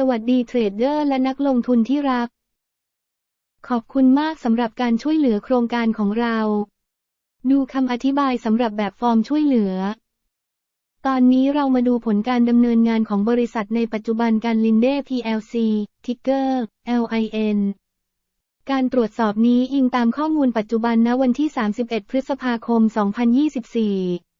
สวัสดีเทรดเดอร์และนักลงทุนที่รัก ขอบคุณมากสำหรับการช่วยเหลือโครงการของเรา ดูคำอธิบายสำหรับแบบฟอร์มช่วยเหลือ ตอนนี้เรามาดูผลการดำเนินงานของบริษัทในปัจจุบันการลินเด PLC ทิกเกอร์ LIN การตรวจสอบนี้อิงตามข้อมูลปัจจุบันณวันที่ 31 พฤษภาคม 2024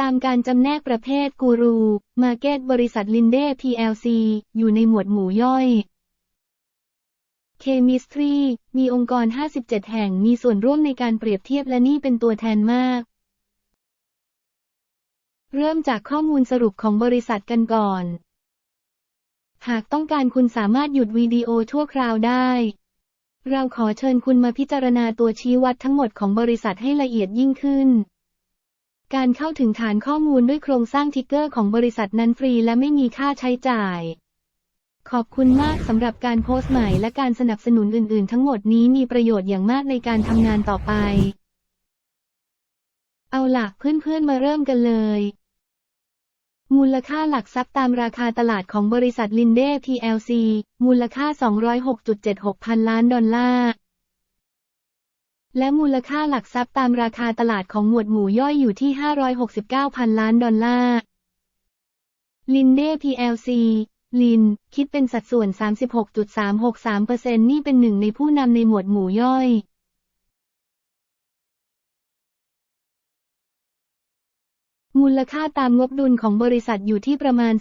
ตามการจำแนกประเภทกูรู มาเก็ตบริษัทลินเด้ PLC อยู่ในหมวดหมู่ย่อยเคมิสตรีมีองค์กร 57 แห่งมีส่วนร่วมในการเปรียบเทียบและนี่เป็นตัวแทนมาก เริ่มจากข้อมูลสรุปของบริษัทกันก่อน หากต้องการคุณสามารถหยุดวิดีโอชั่วคราวได้ เราขอเชิญคุณมาพิจารณาตัวชี้วัดทั้งหมดของบริษัทให้ละเอียดยิ่งขึ้น การเข้าถึงฐานข้อมูลด้วยโครงสร้างทิกเกอร์ของบริษัทนั้นฟรีและไม่มีค่าใช้จ่าย ขอบคุณมากสำหรับการโพสต์ใหม่และการสนับสนุนอื่นๆ ทั้งหมดนี้มีประโยชน์อย่างมากในการทำงานต่อไป เอาล่ะเพื่อนๆมาเริ่มกันเลย มูลค่าหลักทรัพย์ตามราคาตลาดของบริษัทลินเด PLC มูลค่า 206.76 พันล้านดอลลาร์ และมูลค่าหลักทรัพย์ตามราคาตลาดของหมวดหมู่ย่อยอยู่ที่ 569 พันล้านดอลลาร์ ลินเด PLC ลิน คิดเป็นสัดส่วน 36.363%นี่เป็นหนึ่งในผู้นำในหมวดหมู่ย่อย มูลค่าตามงบดุลของบริษัทอยู่ที่ประมาณ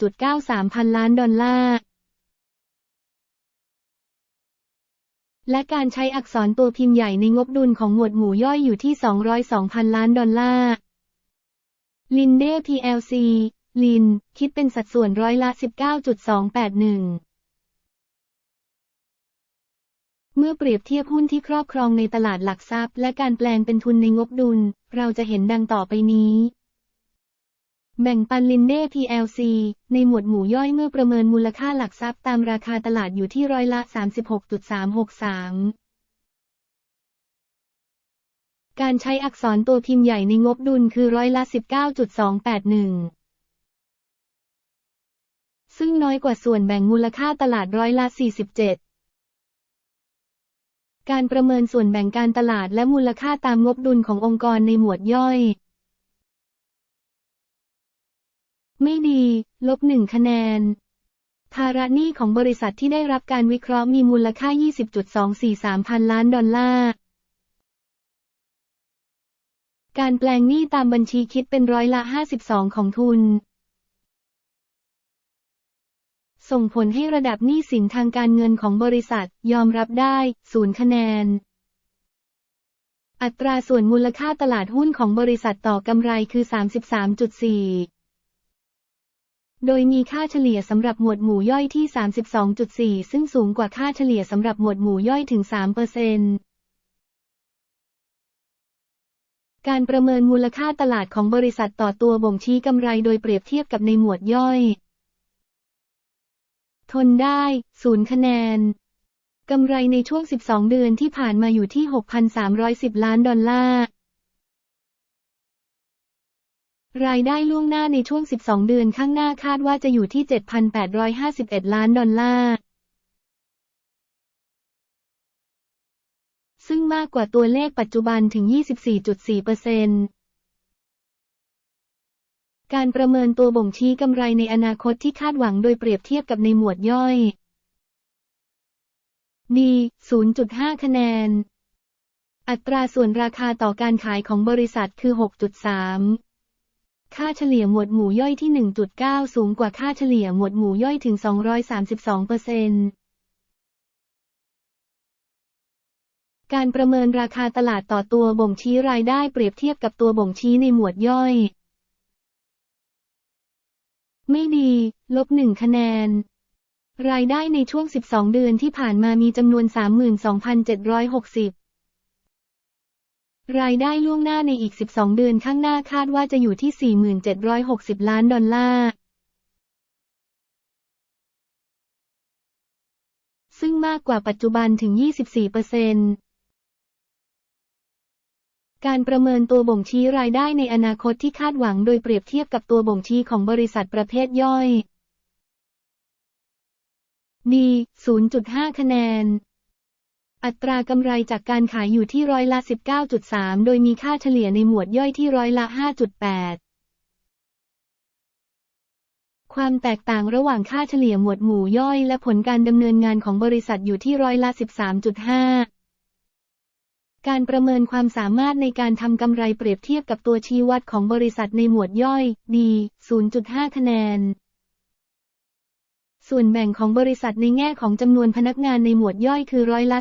38.93 พันล้านดอลลาร์ และการใช้อักษรตัวพิมพ์ใหญ่ในงบดุลของหมวดหมู่ย่อยอยู่ที่ 202พันล้านดอลลาร์ ลินเด PLC ลิน คิดเป็นสัดส่วนร้อยละ 19.281เมื่อเปรียบเทียบหุ้นที่ครอบครองในตลาดหลักทรัพย์ และการแปลงเป็นทุนในงบดุล เราจะเห็นดังต่อไปนี้ แบ่งปันลินเด PLC ในหมวดหมู่ย่อยเมื่อประเมินมูลค่าหลักทรัพย์ตามราคาตลาดอยู่ที่ร้อยละ 36.363 การใช้อักษรตัวพิมพ์ใหญ่ในงบดุลคือร้อยละ 19.281 ซึ่งน้อยกว่าส่วนแบ่งมูลค่าตลาดร้อยละ 47การประเมินส่วนแบ่งการตลาดและมูลค่าตามงบดุลขององค์กรในหมวดย่อย ไม่ดี ลบหนึ่งคะแนน ภาระหนี้ของบริษัทที่ได้รับการวิเคราะห์มีมูลค่า 20.243 พันล้านดอลลาร์ การแปลงหนี้ตามบัญชีคิดเป็นร้อยละ 52 ของทุน ส่งผลให้ระดับหนี้สินทางการเงินของบริษัทยอมรับได้ศูนย์คะแนนอัตราส่วนมูลค่าตลาดหุ้นของบริษัทต่อกำไรคือ 33.4 โดยมีค่าเฉลี่ยสำหรับหมวดหมู่ย่อยที่ 32.4 ซึ่งสูงกว่าค่าเฉลี่ยสำหรับหมวดหมู่ย่อยถึง3%การประเมินมูลค่าตลาดของบริษัทต่อตัวบ่งชี้กำไรโดยเปรียบเทียบกับในหมวดย่อย ทนได้ศูนย์คะแนน กำไรในช่วง 12 เดือนที่ผ่านมาอยู่ที่ 6,310 ล้านดอลลาร์ รายได้ล่วงหน้าในช่วง 12 เดือนข้างหน้าคาดว่าจะอยู่ที่ 7,851 ล้านดอลลาร์ ซึ่งมากกว่าตัวเลขปัจจุบันถึง 24.4%การประเมินตัวบ่งชี้กำไรในอนาคตที่คาดหวังโดยเปรียบเทียบกับในหมวดย่อยดี0.5 คะแนน อัตราส่วนราคาต่อการขายของบริษัทคือ 6.3 ค่าเฉลี่ยหมวดหมู่ย่อยที่ 1.9 สูงกว่าค่าเฉลี่ยหมวดหมู่ย่อยถึง 232เปอร์เซ็นต์การประเมินราคาตลาดต่อตัวบ่งชี้รายได้เปรียบเทียบกับตัวบ่งชี้ในหมวดย่อย ไม่ดี ลบหนึ่งคะแนน รายได้ในช่วง 12 เดือนที่ผ่านมามีจำนวน 32,760 รายได้ล่วงหน้าในอีก 12 เดือนข้างหน้าคาดว่าจะอยู่ที่ 4,760 ล้านดอลลาร์ ซึ่งมากกว่าปัจจุบันถึง 24%เปอร์เซ็นต์การประเมินตัวบ่งชี้รายได้ในอนาคตที่คาดหวังโดยเปรียบเทียบกับตัวบ่งชี้ของบริษัทประเภทย่อย D 0.5 คะแนน อัตรากำไรจากการขายอยู่ที่ร้อยละ 19.3 โดยมีค่าเฉลี่ยในหมวดย่อยที่ร้อยละ 5.8 ความแตกต่างระหว่างค่าเฉลี่ยหมวดหมู่ย่อยและผลการดำเนินงานของบริษัทอยู่ที่ร้อยละ 13.5 การประเมินความสามารถในการทำกำไรเปรียบเทียบกับตัวชี้วัดของบริษัทในหมวดย่อย D 0.5 คะแนน ส่วนแบ่งของบริษัทในแง่ของจำนวนพนักงานในหมวดย่อยคือร้อยละ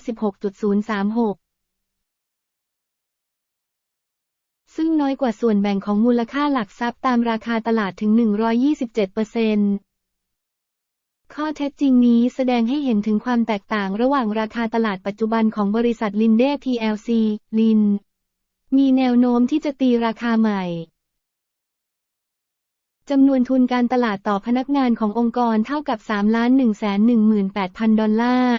16.036ซึ่งน้อยกว่าส่วนแบ่งของมูลค่าหลักทรัพย์ตามราคาตลาดถึง 127%ข้อเท็จจริงนี้แสดงให้เห็นถึงความแตกต่างระหว่างราคาตลาดปัจจุบันของบริษัทลินเด PLC ลิน มีแนวโน้มที่จะตีราคาใหม่ จำนวนทุนการตลาดต่อพนักงานขององค์กรเท่ากับ 3 1 1 8 0 0 0 ดอลลาร์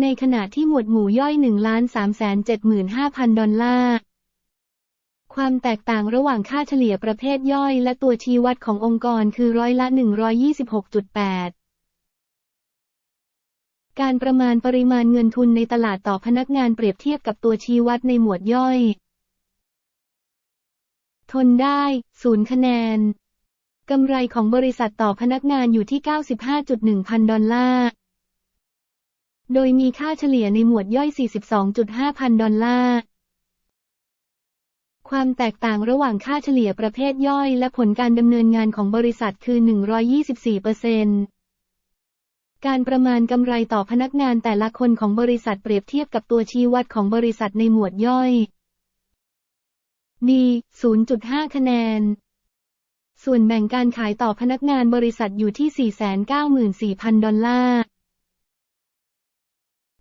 ในขณะที่หมวดหมู่ย่อย 1 3 7 5 0 0 0 ดอลลาร์ ความแตกต่างระหว่างค่าเฉลี่ยประเภทย่อยและตัวชี้วัดขององค์กรคือร้อยละ 126.8การประมาณปริมาณเงินทุนในตลาดต่อพนักงานเปรียบเทียบกับตัวชี้วัดในหมวดย่อย ทนได้0คะแนน กำไรของบริษัทต่อพนักงานอยู่ที่ 95.1 พันดอลลาร์ โดยมีค่าเฉลี่ยในหมวดย่อย 42.5 พันดอลลาร์ ความแตกต่างระหว่างค่าเฉลี่ยประเภทย่อยและผลการดำเนินงานของบริษัทคือ 124%การประมาณกำไรต่อพนักงานแต่ละคนของบริษัทเปรียบเทียบกับตัวชี้วัดของบริษัทในหมวดย่อย D 0.5 คะแนน ส่วนแบ่งการขายต่อพนักงานบริษัทอยู่ที่ 494,000 ดอลลาร์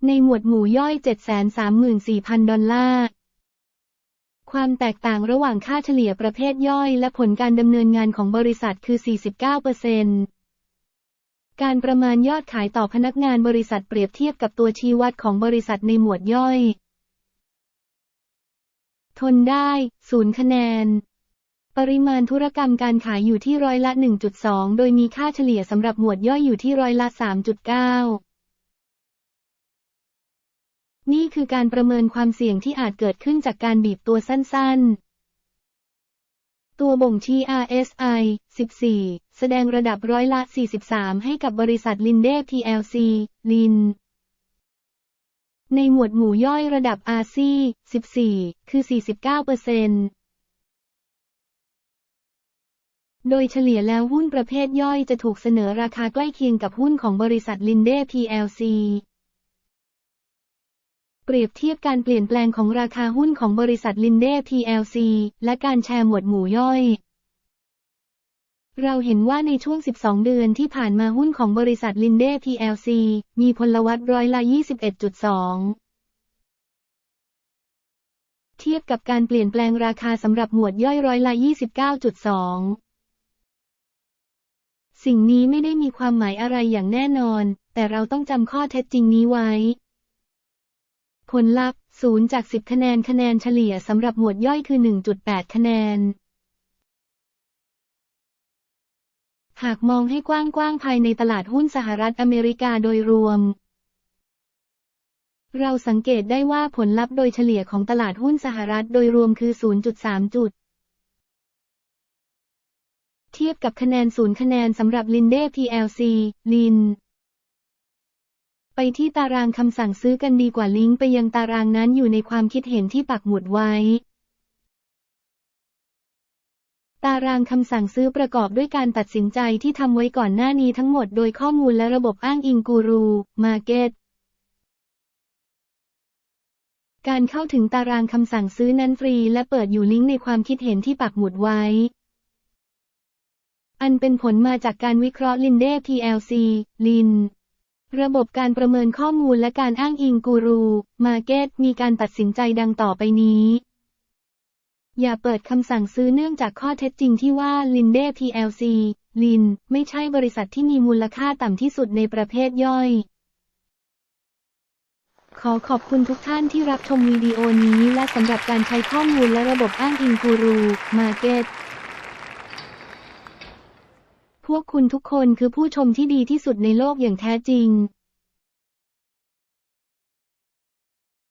ในหมวดหมู่ย่อย 734,000 ดอลลาร์ ความแตกต่างระหว่างค่าเฉลี่ยประเภทย่อยและผลการดำเนินงานของบริษัทคือ 49%การประมาณยอดขายต่อพนักงานบริษัทเปรียบเทียบกับตัวชี้วัดของบริษัทในหมวดย่อย ทนได้0คะแนน ปริมาณธุรกรรมการขายอยู่ที่ร้อยละ 1.2 โดยมีค่าเฉลี่ยสำหรับหมวดย่อยอยู่ที่ร้อยละ 3.9 นี่คือการประเมินความเสี่ยงที่อาจเกิดขึ้นจากการบีบตัวสั้น ๆตัวบ่งชี้ RSI 14 แสดงระดับร้อยละ 43 ให้กับบริษัทลินเด PLC ลิน ในหมวดหมู่ย่อยระดับ RC 14 คือ 49%โดยเฉลี่ยแล้วหุ้นประเภทย่อยจะถูกเสนอราคาใกล้เคียงกับหุ้นของบริษัทลินเด PLC เปรียบเทียบการเปลี่ยนแปลงของราคาหุ้นของบริษัทลินเด PLC และการแชร์หมวดหมู่ย่อย เราเห็นว่าในช่วง 12 เดือนที่ผ่านมาหุ้นของบริษัทลินเด PLC มีพลวัตร้อยละ 21.2 เทียบกับการเปลี่ยนแปลงราคาสำหรับหมวดย่อยร้อยละ 29.2 สิ่งนี้ไม่ได้มีความหมายอะไรอย่างแน่นอน แต่เราต้องจำข้อเท็จจริงนี้ไว้ ผลลัพธ์ 0 จาก 10 คะแนนคะแนนเฉลี่ยสำหรับหมวดย่อยคือ 1.8 คะแนน หากมองให้กว้างๆภายในตลาดหุ้นสหรัฐอเมริกาโดยรวม เราสังเกตได้ว่าผลลัพธ์โดยเฉลี่ยของตลาดหุ้นสหรัฐโดยรวมคือ 0.3 จุด เทียบกับคะแนนศูนย์คะแนนสำหรับลินเด PLC ลิน ไปที่ตารางคำสั่งซื้อกันดีกว่าลิงก์ไปยังตารางนั้นอยู่ในความคิดเห็นที่ปักหมุดไว้ ตารางคำสั่งซื้อประกอบด้วยการตัดสินใจที่ทำไว้ก่อนหน้านี้ทั้งหมดโดยข้อมูลและระบบอ้างอิงกูรู มาเก็ตการเข้าถึงตารางคำสั่งซื้อนั้นฟรี และเปิดอยู่ลิงก์ในความคิดเห็นที่ปักหมุดไว้ อันเป็นผลมาจากการวิเคราะห์ลินเด PLC ลินระบบการประเมินข้อมูลและการอ้างอิงกูรู มาเก็ตมีการตัดสินใจดังต่อไปนี้ อย่าเปิดคำสั่งซื้อเนื่องจากข้อเท็จจริงที่ว่าลินเด PLC ลิน ไม่ใช่บริษัทที่มีมูลค่าต่ำที่สุดในประเภทย่อยขขอขอบคุณทุกท่านที่รับชมวิดีโอนี้และสำหรับการใช้ข้อมูลและระบบอ้างอิงกูรูมาเก็ตพวกคุณทุกคนคือผู้ชมที่ดีที่สุดในโลกอย่างแท้จริง